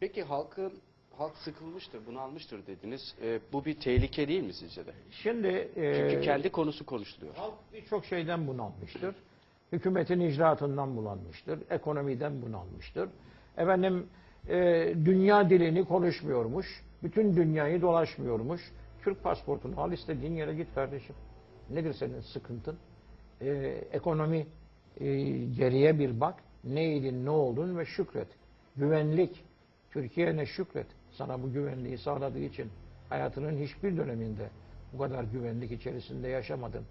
Peki halkın halk sıkılmıştır, bunalmıştır dediniz. E, bu bir tehlike değil mi sizce de? şimdi e, Çünkü kendi konusu konuşuluyor. halk birçok şeyden bunalmıştır. Hükümetin icraatından bunalmıştır. Ekonomiden bunalmıştır. Efendim e, dünya dilini konuşmuyormuş. Bütün dünyayı dolaşmıyormuş. Türk pasaportunu al istediğin yere git kardeşim. Nedir senin sıkıntın? E, ekonomi e, geriye bir bak. Neydin, ne oldun ve şükret. Güvenlik. Türkiye'ne şükret. Sana bu güvenliği sağladığı için hayatının hiçbir döneminde bu kadar güvenlik içerisinde yaşamadın.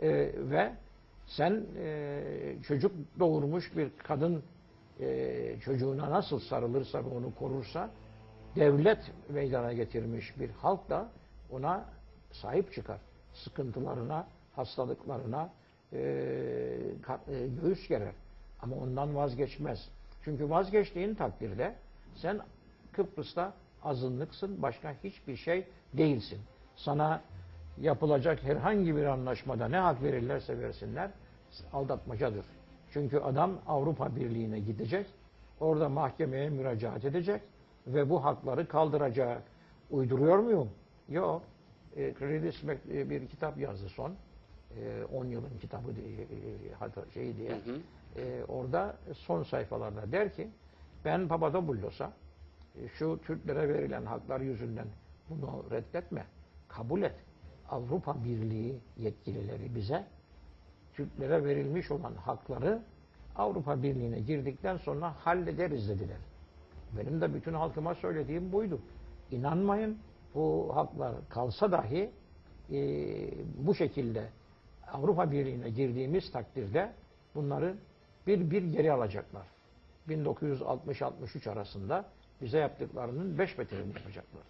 E, ve sen e, çocuk doğurmuş bir kadın e, çocuğuna nasıl sarılırsa ve onu korursa devlet meydana getirmiş bir halk da ona sahip çıkar. Sıkıntılarına, hastalıklarına e, e, göğüs gerer. Ama ondan vazgeçmez. Çünkü vazgeçtiğin takdirde sen Kıbrıs'ta azınlıksın, başka hiçbir şey değilsin. Sana yapılacak herhangi bir anlaşmada ne hak verirlerse versinler aldatmacadır. Çünkü adam Avrupa Birliği'ne gidecek, orada mahkemeye müracaat edecek ve bu hakları kaldıracak. Uyduruyor muyum? Yok. E, Suisse, e, bir kitap yazdı son. E, 10 yılın kitabı diye, e, şey diye. Hı hı. E, orada son sayfalarda der ki ben Papadopoulos'a e, şu Türklere verilen haklar yüzünden bunu reddetme. Kabul et. Avrupa Birliği yetkilileri bize Türklere verilmiş olan hakları Avrupa Birliği'ne girdikten sonra hallederiz dediler. Benim de bütün halkıma söylediğim buydu. İnanmayın bu haklar kalsa dahi e, bu şekilde Avrupa Birliği'ne girdiğimiz takdirde bunları bir bir geri alacaklar. 1960-63 arasında bize yaptıklarının beş beterini yapacaklar.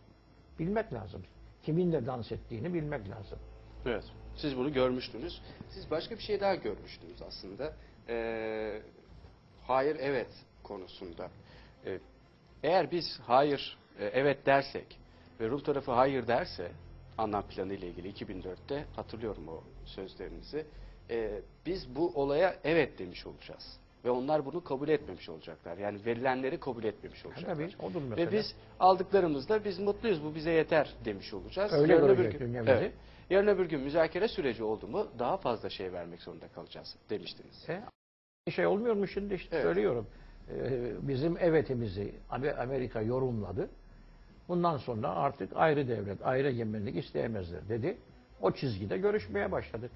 Bilmek lazım. Kiminle dans ettiğini bilmek lazım. Evet. Siz bunu görmüştünüz. Siz başka bir şey daha görmüştünüz aslında. Ee, hayır evet konusunda. Ee, eğer biz hayır e, evet dersek ve Rum tarafı hayır derse anlam planı ile ilgili 2004'te hatırlıyorum o sözlerinizi. Ee, biz bu olaya evet demiş olacağız. Ve onlar bunu kabul etmemiş olacaklar. Yani verilenleri kabul etmemiş olacaklar. Tabii odur mesela. Ve biz aldıklarımızda biz mutluyuz bu bize yeter demiş olacağız. Öyle Yarın öbür gün-. Evet. Yarın öbür gün müzakere süreci oldu mu daha fazla şey vermek zorunda kalacağız demiştiniz. E, şey olmuyor mu şimdi işte Evet. söylüyorum. E, bizim evetimizi Amer- Amerika yorumladı. Bundan sonra artık ayrı devlet, ayrı egemenlik isteyemezler dedi. O çizgide görüşmeye başladık.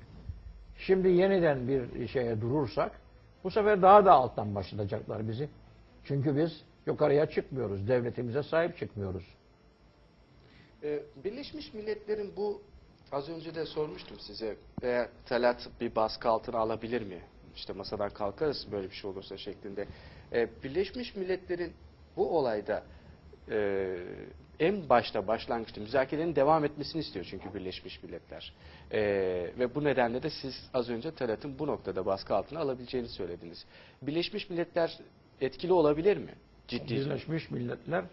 Şimdi yeniden bir şeye durursak bu sefer daha da alttan başlatacaklar bizi. Çünkü biz yukarıya çıkmıyoruz. Devletimize sahip çıkmıyoruz. Ee, Birleşmiş Milletler'in bu az önce de sormuştum size eğer Talat bir baskı altına alabilir mi? İşte masadan kalkarız böyle bir şey olursa şeklinde. Ee, Birleşmiş Milletler'in bu olayda e, en başta başlangıçta müzakerenin devam etmesini istiyor çünkü Birleşmiş Milletler. Ee, ve bu nedenle de siz az önce Talat'ın bu noktada baskı altına alabileceğini söylediniz. Birleşmiş Milletler etkili olabilir mi? Ciddi. Birleşmiş Milletler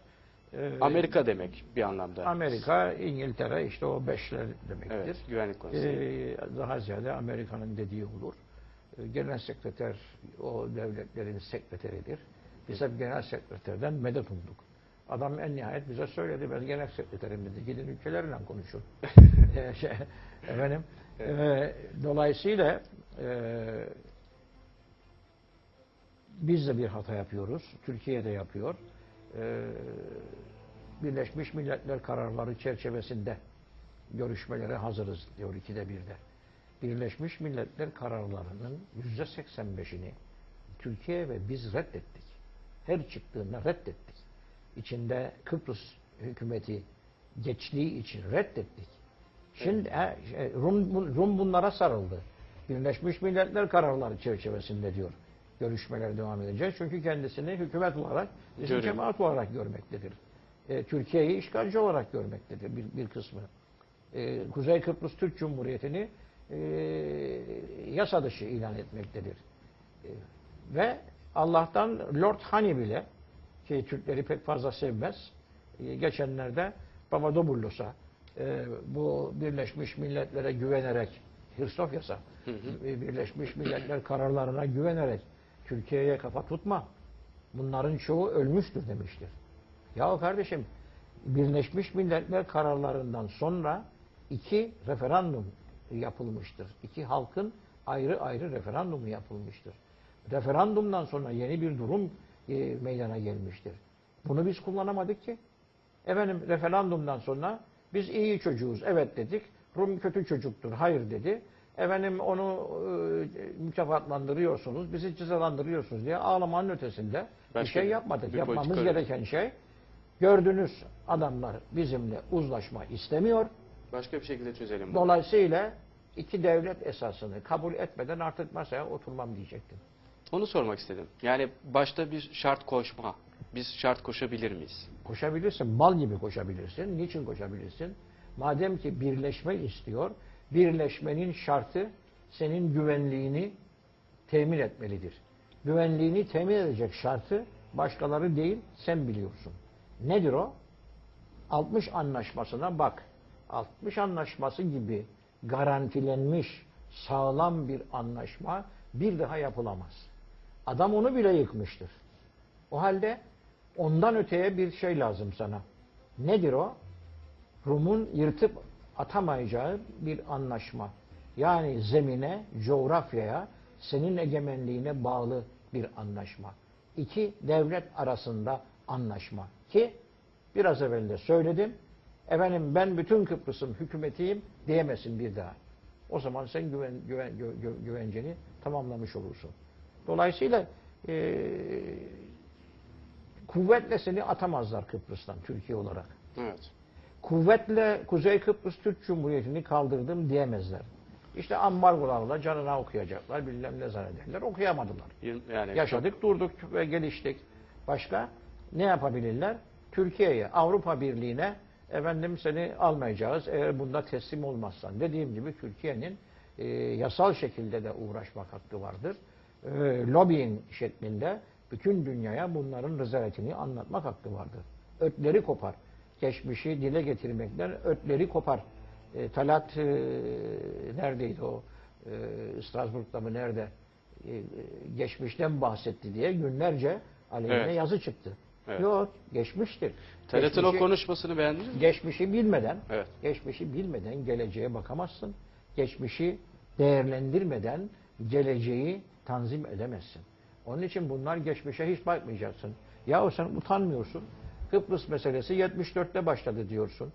e, Amerika demek bir anlamda. Amerika, İngiltere işte o beşler demektir. Evet, güvenlik konseyi. Ee, daha ziyade Amerika'nın dediği olur. Ee, Genel sekreter o devletlerin sekreteridir. Biz hep genel sekreterden medet umduk. Adam en nihayet bize söyledi. Ben genel sekreterim dedi. Gidin ülkelerle konuşun. Ee, şey, efendim. e, dolayısıyla e, biz de bir hata yapıyoruz. Türkiye de yapıyor. Ee, Birleşmiş Milletler kararları çerçevesinde görüşmelere hazırız diyor ikide birde. Birleşmiş Milletler kararlarının yüzde 85'ini Türkiye ve biz reddettik. Her çıktığında reddettik. İçinde Kıbrıs hükümeti geçtiği için reddettik. Şimdi he, şey, Rum, Rum bunlara sarıldı. Birleşmiş Milletler kararları çerçevesinde diyor. Görüşmeler devam edeceğiz. Çünkü kendisini hükümet olarak, bizim cemaat olarak görmektedir. E, Türkiye'yi işgalci olarak görmektedir bir, bir kısmı. E, Kuzey Kıbrıs Türk Cumhuriyeti'ni e, yasa dışı ilan etmektedir. E, ve Allah'tan Lord Hani bile ki Türkleri pek fazla sevmez. e, geçenlerde Papadopoulos'a e, bu Birleşmiş Milletler'e güvenerek hı. e, Birleşmiş Milletler kararlarına güvenerek Türkiye'ye kafa tutma. Bunların çoğu ölmüştür demiştir. Ya kardeşim Birleşmiş Milletler kararlarından sonra iki referandum yapılmıştır. İki halkın ayrı ayrı referandumu yapılmıştır. Referandumdan sonra yeni bir durum e, meydana gelmiştir. Bunu biz kullanamadık ki. Efendim referandumdan sonra biz iyi çocuğuz evet dedik. Rum kötü çocuktur hayır dedi. Efendim onu e, mükafatlandırıyorsunuz, bizi cezalandırıyorsunuz diye ağlamanın ötesinde bir Başka şey bir- yapmadık. bir Yapmamız gereken şey gördünüz adamlar bizimle uzlaşma istemiyor. Başka bir şekilde çözelim bunu. Dolayısıyla iki devlet esasını kabul etmeden artık masaya oturmam diyecektim. Onu sormak istedim. Yani başta bir şart koşma. Biz şart koşabilir miyiz? Koşabilirsin, bal gibi koşabilirsin. Niçin koşabilirsin? Madem ki birleşme istiyor, birleşmenin şartı senin güvenliğini temin etmelidir. Güvenliğini temin edecek şartı başkaları değil, sen biliyorsun. Nedir o? 60 anlaşmasına bak. 60 anlaşması gibi garantilenmiş sağlam bir anlaşma bir daha yapılamaz. Adam onu bile yıkmıştır. O halde ondan öteye bir şey lazım sana. Nedir o? Rum'un yırtıp atamayacağı bir anlaşma. Yani zemine, coğrafyaya, senin egemenliğine bağlı bir anlaşma. İki devlet arasında anlaşma. Ki biraz evvel de söyledim. Efendim ben bütün Kıbrıs'ın hükümetiyim diyemezsin bir daha. O zaman sen güven, güven, gü- gü- güvenceni tamamlamış olursun. Dolayısıyla eee kuvvetle seni atamazlar Kıbrıs'tan Türkiye olarak. Evet. Kuvvetle Kuzey Kıbrıs Türk Cumhuriyeti'ni kaldırdım diyemezler. İşte ambargolarla canına okuyacaklar, bilmem ne zannederler. Okuyamadılar. Yani Yaşadık, durduk ve geliştik. Başka ne yapabilirler? Türkiye'ye, Avrupa Birliği'ne efendim seni almayacağız eğer bunda teslim olmazsan. Dediğim gibi Türkiye'nin e, yasal şekilde de uğraşmak hakkı vardır. E, lobbying şeklinde bütün dünyaya bunların rezaletini anlatmak hakkı vardır. Ötleri kopar. Geçmişi dile getirmekten ötleri kopar. E, Talat e, neredeydi o? E, Strasbourg'da mı nerede? E, geçmişten bahsetti diye günlerce aleyhine Evet. yazı çıktı. Evet. Yok, geçmiştir. TRT'nin o konuşmasını beğendiniz mi? Geçmişi bilmeden, Evet. geçmişi bilmeden geleceğe bakamazsın. Geçmişi değerlendirmeden geleceği tanzim edemezsin. Onun için bunlar geçmişe hiç bakmayacaksın. Yahu sen utanmıyorsun. Kıbrıs meselesi 74'te başladı diyorsun.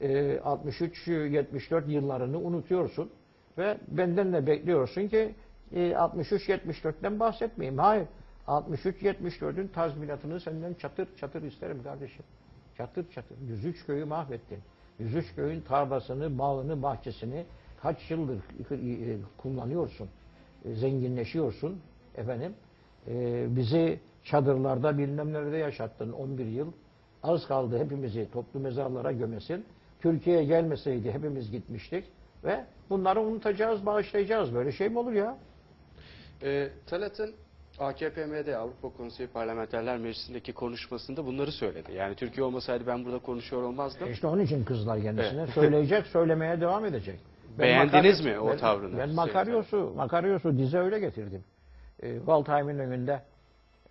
Ee, 63-74 yıllarını unutuyorsun. Ve benden de bekliyorsun ki e, 63-74'ten bahsetmeyeyim. Hayır. 63-74'ün tazminatını senden çatır çatır isterim kardeşim. Çatır çatır. 103 köyü mahvettin. 103 köyün tarlasını, bağını, bahçesini kaç yıldır e, kullanıyorsun. E, Zenginleşiyorsun. Efendim. E, bizi çadırlarda bilmem nerede yaşattın 11 yıl. Az kaldı hepimizi toplu mezarlara gömesin. Türkiye'ye gelmeseydi hepimiz gitmiştik. Ve bunları unutacağız, bağışlayacağız. Böyle şey mi olur ya? E, Talat'ın AKP'de Avrupa Konseyi Parlamenterler Meclisi'ndeki konuşmasında bunları söyledi. Yani Türkiye olmasaydı ben burada konuşuyor olmazdım. İşte onun için kızlar kendisine. Evet. Söyleyecek, söylemeye devam edecek. Beğendiniz Makaryo- mi o ben- tavrını? Ben Makaryos'u, Makaryos'u dize öyle getirdim. E, Waldheim'in önünde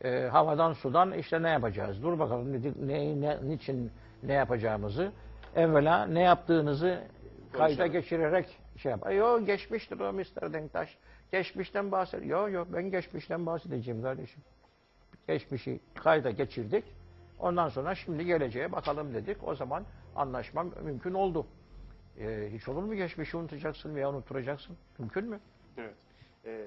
e, havadan sudan işte ne yapacağız? Dur bakalım dedik, ne, ne, niçin ne yapacağımızı. Evvela ne yaptığınızı kayda geçirerek şey yap. Yok geçmiştir o Mr. Denktaş. Geçmişten bahsediyor. Yok yok ben geçmişten bahsedeceğim kardeşim. Geçmişi kayda geçirdik. Ondan sonra şimdi geleceğe bakalım dedik. O zaman anlaşma mümkün oldu. Ee, hiç olur mu geçmişi unutacaksın veya unutturacaksın? Mümkün mü? Evet. E,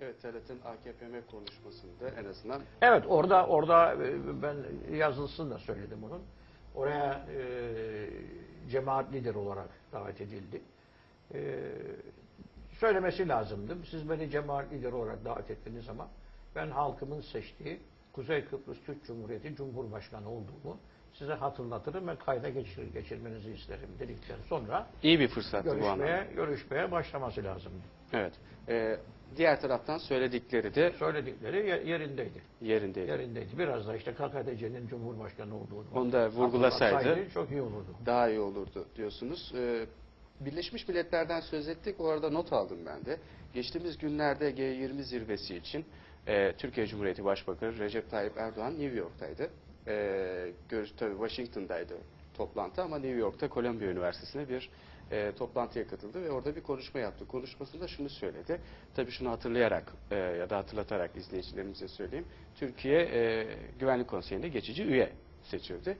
evet Talat'ın AKP'me konuşmasında en azından Evet orada orada e, ben yazılsın da söyledim onun. Oraya e, cemaat lideri olarak davet edildi. E, söylemesi lazımdı. Siz beni cemaat lideri olarak davet ettiniz ama ben halkımın seçtiği Kuzey Kıbrıs Türk Cumhuriyeti Cumhurbaşkanı olduğumu size hatırlatırım ve kayda geçirir, geçirmenizi isterim dedikten sonra iyi bir fırsattı bu anlamda. görüşmeye, görüşmeye başlaması lazımdı. Evet. E, diğer taraftan söyledikleri de Söyledikleri ye- yerindeydi. yerindeydi. yerindeydi. Biraz da işte KKTC'nin Cumhurbaşkanı olduğunu Onu da vurgulasaydı. çok iyi olurdu. daha iyi olurdu diyorsunuz. Ee, Birleşmiş Milletler'den söz ettik. O arada not aldım ben de. Geçtiğimiz günlerde G20 zirvesi için e, Türkiye Cumhuriyeti Başbakanı Recep Tayyip Erdoğan New York'taydı. E, görüş, tabii Washington'daydı toplantı ama New York'ta Columbia Üniversitesi'ne bir e, toplantıya katıldı ve orada bir konuşma yaptı. Konuşmasında şunu söyledi. Tabii şunu hatırlayarak e, ya da hatırlatarak izleyicilerimize söyleyeyim. Türkiye e, Güvenlik Konseyi'nde geçici üye seçildi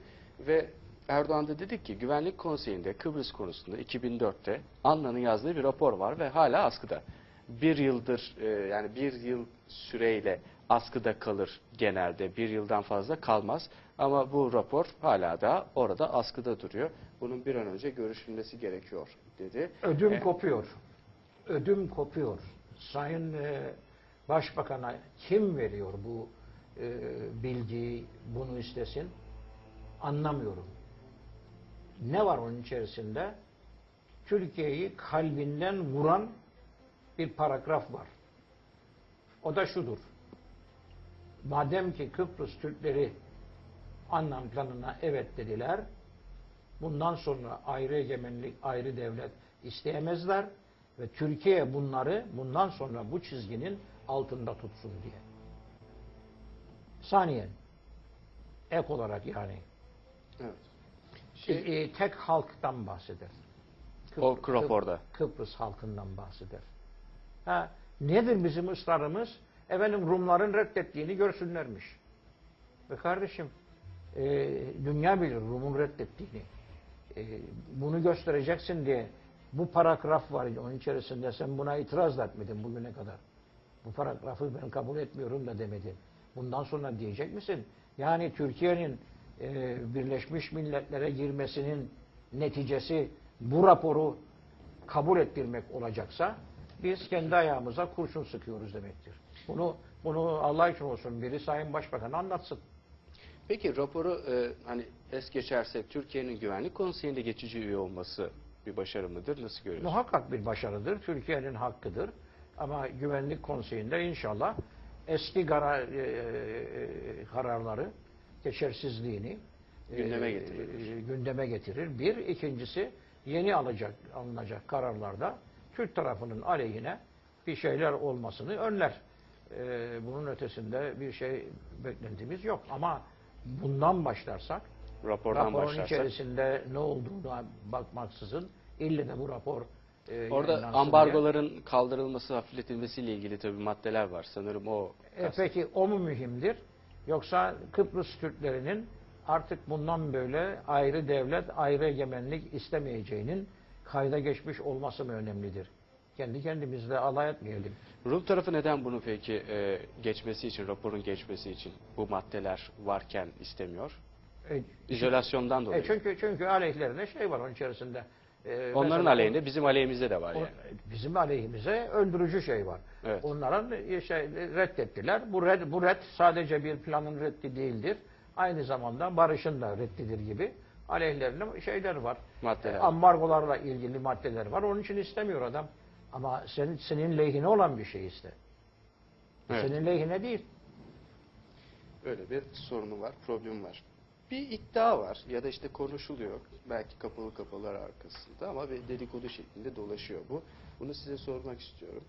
ve Erdoğan da dedi ki Güvenlik Konseyi'nde Kıbrıs konusunda 2004'te Anna'nın yazdığı bir rapor var ve hala askıda. Bir yıldır e, yani bir yıl süreyle askıda kalır genelde. Bir yıldan fazla kalmaz. Ama bu rapor hala da orada askıda duruyor. Bunun bir an önce görüşülmesi gerekiyor dedi. Ödüm E, kopuyor. Ödüm kopuyor. Sayın e, Başbakan'a kim veriyor bu e, bilgiyi, bunu istesin? Anlamıyorum. Ne var onun içerisinde? Türkiye'yi kalbinden vuran bir paragraf var. O da şudur. Madem ki Kıbrıs Türkleri Annan planına evet dediler, bundan sonra ayrı egemenlik, ayrı devlet isteyemezler ve Türkiye bunları bundan sonra bu çizginin altında tutsun diye. Saniyen, ek olarak yani Evet. Şey, e, tek halktan bahseder. O raporda. Kıbrıs halkından bahseder. Ha, nedir bizim ısrarımız? Efendim Rumların reddettiğini görsünlermiş. Ve kardeşim e, dünya bilir Rum'un reddettiğini. E, bunu göstereceksin diye bu paragraf var onun içerisinde sen buna itiraz da etmedin bugüne kadar. Bu paragrafı ben kabul etmiyorum da demedin. Bundan sonra diyecek misin? Yani Türkiye'nin e, Birleşmiş Milletler'e girmesinin neticesi bu raporu kabul ettirmek olacaksa biz kendi ayağımıza kurşun sıkıyoruz demektir. Bunu bunu Allah için olsun biri Sayın Başbakan anlatsın. Peki raporu e, hani es geçersek Türkiye'nin Güvenlik Konseyi'nde geçici üye olması bir başarı mıdır? Nasıl görüyorsunuz? Muhakkak bir başarıdır. Türkiye'nin hakkıdır. Ama Güvenlik Konseyi'nde inşallah eski karar, e, e, kararları geçersizliğini e, Gündeme getirir. e, gündeme getirir. Bir. ikincisi yeni alacak alınacak kararlarda Türk tarafının aleyhine bir şeyler olmasını önler. E, bunun ötesinde bir şey beklentimiz yok. Ama bundan başlarsak Rapordan raporun başlarsak. içerisinde ne olduğuna bakmaksızın ille de bu rapor e, Orada yayınlansın diye. ambargoların kaldırılması, hafifletilmesiyle ilgili tabii maddeler var. Sanırım o E, peki o mu mühimdir? Yoksa Kıbrıs Türklerinin artık bundan böyle ayrı devlet, ayrı egemenlik istemeyeceğinin kayda geçmiş olması mı önemlidir? Kendi kendimizle alay etmeyelim. Rum tarafı neden bunu peki e, geçmesi için, raporun geçmesi için bu maddeler varken istemiyor? E, İzolasyondan dolayı. e, çünkü çünkü aleyhlerine şey var onun içerisinde. E, Onların mesela aleyhinde, bizim aleyhimizde de var o- yani. bizim aleyhimize öldürücü şey var. Evet. Onların e, şey, reddettiler. Bu red, bu red sadece bir planın reddi değildir. Aynı zamanda barışın da reddidir gibi aleyhlerine şeyler var. Maddeler. Ambargolarla ilgili maddeler var. Onun için istemiyor adam. Ama senin, senin lehine olan bir şey iste. Evet. Senin lehine değil. Öyle bir sorunu var, problemi var. Bir iddia var ya da işte konuşuluyor. Belki kapalı kapılar arkasında ama bir dedikodu şeklinde dolaşıyor bu. Bunu size sormak istiyorum.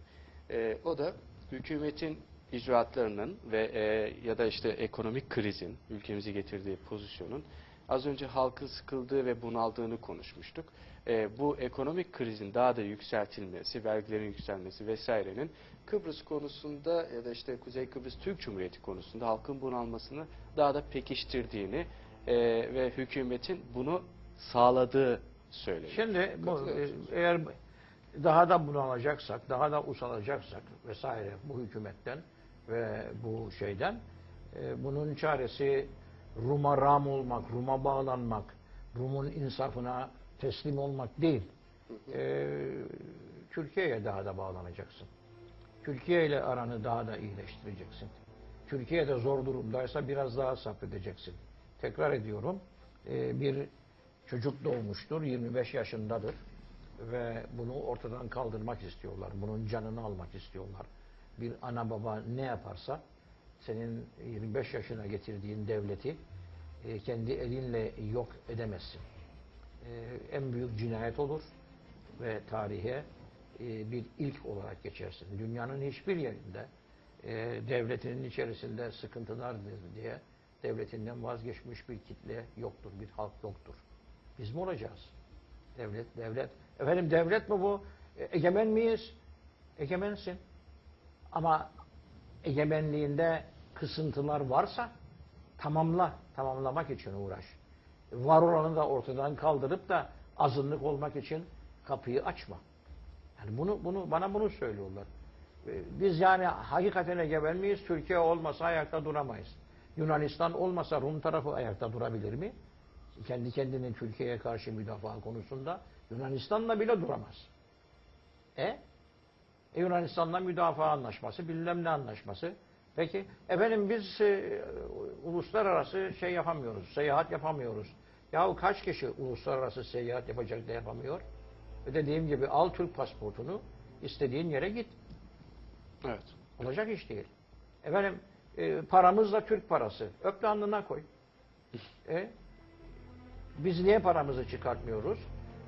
Ee, o da hükümetin icraatlarının ve e, ya da işte ekonomik krizin ülkemizi getirdiği pozisyonun az önce halkın sıkıldığı ve bunaldığını konuşmuştuk. Ee, bu ekonomik krizin daha da yükseltilmesi, vergilerin yükselmesi vesairenin Kıbrıs konusunda ya da işte Kuzey Kıbrıs Türk Cumhuriyeti konusunda halkın bunalmasını daha da pekiştirdiğini e, ve hükümetin bunu sağladığı söyleniyor. Şimdi bu, e, eğer daha da bunu alacaksak, daha da usalacaksak vesaire bu hükümetten ve bu şeyden e, bunun çaresi Rum'a ram olmak, Rum'a bağlanmak, Rum'un insafına teslim olmak değil. E, Türkiye'ye daha da bağlanacaksın. Türkiye ile aranı daha da iyileştireceksin. Türkiye'de zor durumdaysa biraz daha sabredeceksin. Tekrar ediyorum. e, bir çocuk doğmuştur, 25 yaşındadır ve bunu ortadan kaldırmak istiyorlar. Bunun canını almak istiyorlar. Bir ana baba ne yaparsa senin 25 yaşına getirdiğin devleti e, kendi elinle yok edemezsin. E, en büyük cinayet olur ve tarihe e, bir ilk olarak geçersin. Dünyanın hiçbir yerinde e, devletinin içerisinde sıkıntılar diye devletinden vazgeçmiş bir kitle yoktur, bir halk yoktur. Biz mi olacağız? Devlet, devlet. Efendim devlet mi bu? E, Egemen miyiz? Egemensin. Ama egemenliğinde kısıntılar varsa tamamla, tamamlamak için uğraş. Var olanı da ortadan kaldırıp da azınlık olmak için kapıyı açma. Yani bunu, bunu bana bunu söylüyorlar. Ee, Biz yani hakikaten egemen miyiz? Türkiye olmasa ayakta duramayız. Yunanistan olmasa Rum tarafı ayakta durabilir mi? Kendi kendinin Türkiye'ye karşı müdafaa konusunda Yunanistan'la bile duramaz. E? E Yunanistan'la müdafaa anlaşması, bilmem ne anlaşması. Peki efendim biz e, uluslararası şey yapamıyoruz, seyahat yapamıyoruz. Yahu kaç kişi uluslararası seyahat yapacak da yapamıyor? Ve dediğim gibi al Türk pasaportunu, istediğin yere git. Evet. Olacak iş değil. Efendim e, paramız da Türk parası. Öp de alnına koy. E, biz niye paramızı çıkartmıyoruz?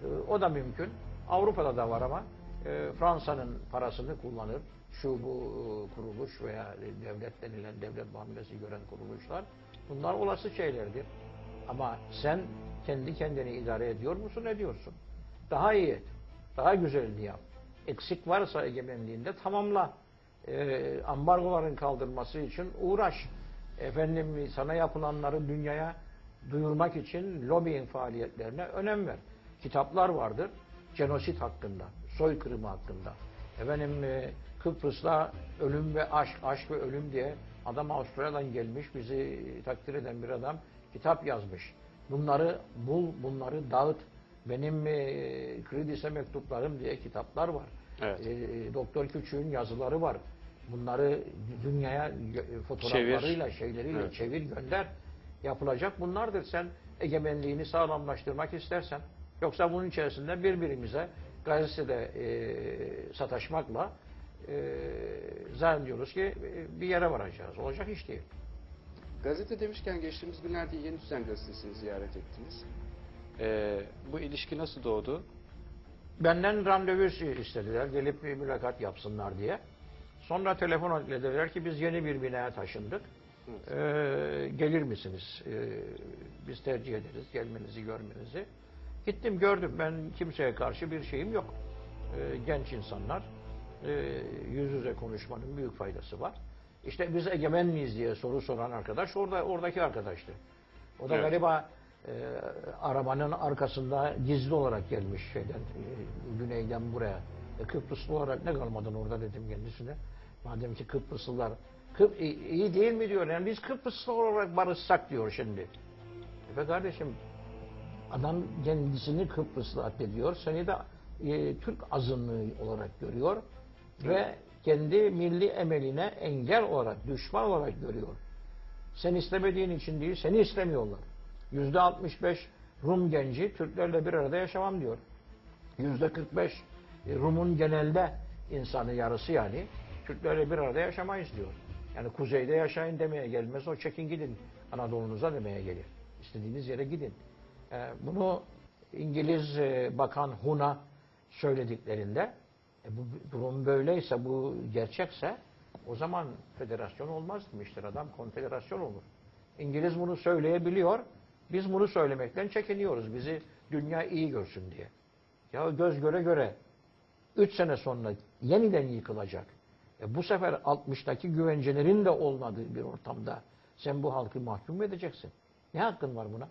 E, o da mümkün. Avrupa'da da var ama e, Fransa'nın parasını kullanır. Şu bu e, kuruluş veya devlet denilen devlet muamelesi gören kuruluşlar. Bunlar olası şeylerdir. Ama sen kendi kendini idare ediyor musun? Ediyorsun. Daha iyi et. Daha güzelini yap. Eksik varsa egemenliğinde tamamla. E, ambargoların kaldırması için uğraş. Efendim sana yapılanları dünyaya duyurmak için lobbying faaliyetlerine önem ver. Kitaplar vardır. Genosit hakkında, soykırımı hakkında. Efendim e, Kıbrıs'ta ölüm ve aşk, aşk ve ölüm diye adam Avustralya'dan gelmiş bizi takdir eden bir adam kitap yazmış. Bunları bul, bunları dağıt. Benim e, Kridis'e mektuplarım diye kitaplar var. Evet. E, Doktor Küçük'ün yazıları var. Bunları dünyaya gö- fotoğraflarıyla, şeyleriyle Evet. çevir gönder. Yapılacak bunlardır. Sen egemenliğini sağlamlaştırmak istersen. Yoksa bunun içerisinde birbirimize gazetede e, sataşmakla e, zannediyoruz ki e, bir yere varacağız. Olacak iş değil. Gazete demişken geçtiğimiz günlerde Yeni Düzen Gazetesi'ni ziyaret ettiniz. Ee, bu ilişki nasıl doğdu? Benden randevu istediler. Gelip bir mülakat yapsınlar diye. Sonra telefon dediler ki biz yeni bir binaya taşındık. Evet. Ee, gelir misiniz? Ee, biz tercih ederiz gelmenizi, görmenizi. Gittim gördüm. Ben kimseye karşı bir şeyim yok. Ee, genç insanlar. Ee, yüz yüze konuşmanın büyük faydası var. İşte biz egemen miyiz diye soru soran arkadaş orada oradaki arkadaştı. O da Evet. galiba e, arabanın arkasında gizli olarak gelmiş şeyden e, güneyden buraya. E, Kıbrıslı olarak ne kalmadın orada dedim kendisine. Madem ki Kıbrıslılar Kıp, iyi değil mi diyor. Yani biz Kıbrıslı olarak barışsak diyor şimdi. Efe kardeşim adam kendisini Kıbrıslı addediyor. Seni de e, Türk azınlığı olarak görüyor. Ve kendi milli emeline engel olarak, düşman olarak görüyor. Sen istemediğin için değil, seni istemiyorlar. Yüzde 65 Rum genci Türklerle bir arada yaşamam diyor. Yüzde 45 e, Rum'un genelde insanı yarısı yani Türklerle bir arada yaşamayız diyor. Yani kuzeyde yaşayın demeye gelmez. O çekin gidin Anadolu'nuza demeye gelir. İstediğiniz yere gidin. E, bunu İngiliz e, Bakan Hun'a söylediklerinde e, bu durum böyleyse, bu gerçekse o zaman federasyon olmaz demiştir adam. Konfederasyon olur. İngiliz bunu söyleyebiliyor. Biz bunu söylemekten çekiniyoruz. Bizi dünya iyi görsün diye. Ya göz göre göre 3 sene sonra yeniden yıkılacak. E bu sefer 60'taki güvencelerin de olmadığı bir ortamda sen bu halkı mahkum edeceksin? Ne hakkın var buna?